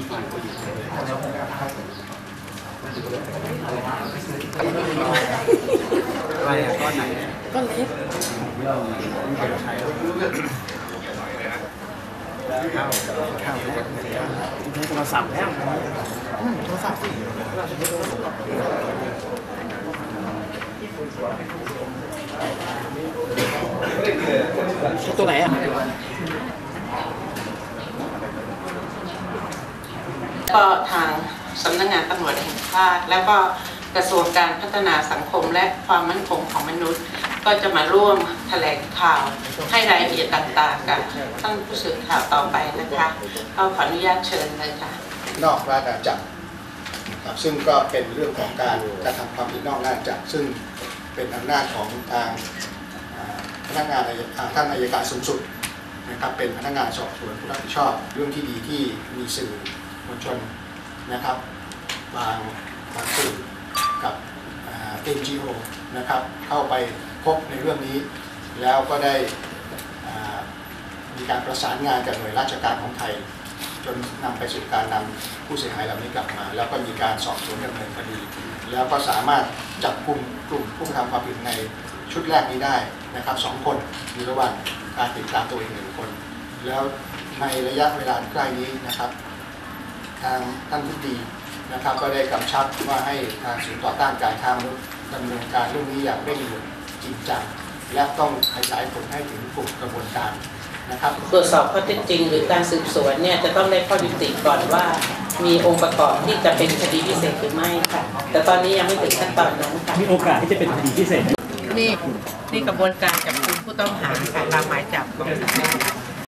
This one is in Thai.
กี่ปีอะไรอะก้อนไหนก้อนเล็กข้าวข้าวโทรศัพท์แล้วโทรศัพท์สิตัวไหนอะ ก็ทางสำนักงานตำรวจแห่งชาติแล้วก็กระทรวงการพัฒนาสังคมและความมั่นคงของมนุษย์ ก็จะมาร่วมแถลงข่าวให้รายละเอียดต่างๆกับท่านผู้สื่อข่าวต่อไปนะคะก็ขออนุญาตเชิญเลยค่ะ นอกราชอาณาจักรครับซึ่งก็เป็นเรื่องของการกระทำความผิดนอกราชอาณาจักรซึ่งเป็นอำนาจของทางพนักงานท่านอัยการสูงสุดนะครับเป็นพนักงานสอบสวนผู้รับผิดชอบเรื่องที่ดีที่มีสื่อ วลชนนะครับ บางบางสื่อกับเอ่า NGO นะครับเข้าไปพบในเรื่องนี้ แล้วก็ได้มีการประสานงานกับหน่วยราชการของไทย จนนำไปสู่การนำผู้เสียหายเหล่านี้กลับมา แล้วก็มีการสอบสวนดำเนินคดี แล้วก็สามารถจับกลุ่มกลุ่มผู้กระทำความผิดในชุดแรกนี้ได้นะครับสองคนอยู่ระหว่างการติดตามตัวอีกหนึ่งคน แล้วในระยะเวลาใกล้นี้นะครับ ทางท่านทิบดีนะครับก็ได้กำชับว่าให้ทางศูนย์ต่อต้านการค้ามนุษย์ดำเนินการเรื่องนี้อย่างเร่งด่วนจริงจังและต้องขยายผลให้ถึงกลุ่มกระบวนการนะครับตรวจสอบข้อเท็จจริง หรือการสืบสวนเนี่ยจะต้องได้ข้อยุติก่อนว่า มีองค์ประกอบที่จะเป็นคดีพิเศษหรือไม่ค่ะ แต่ตอนนี้ยังไม่ถึงขั้นตอนนั้นค่ะมีโอกาสที่จะเป็นคดีพิเศษไหมนี่นี่กระบวนการจับกุมผู้ต้องหาค่ะตามหมายจับของศาล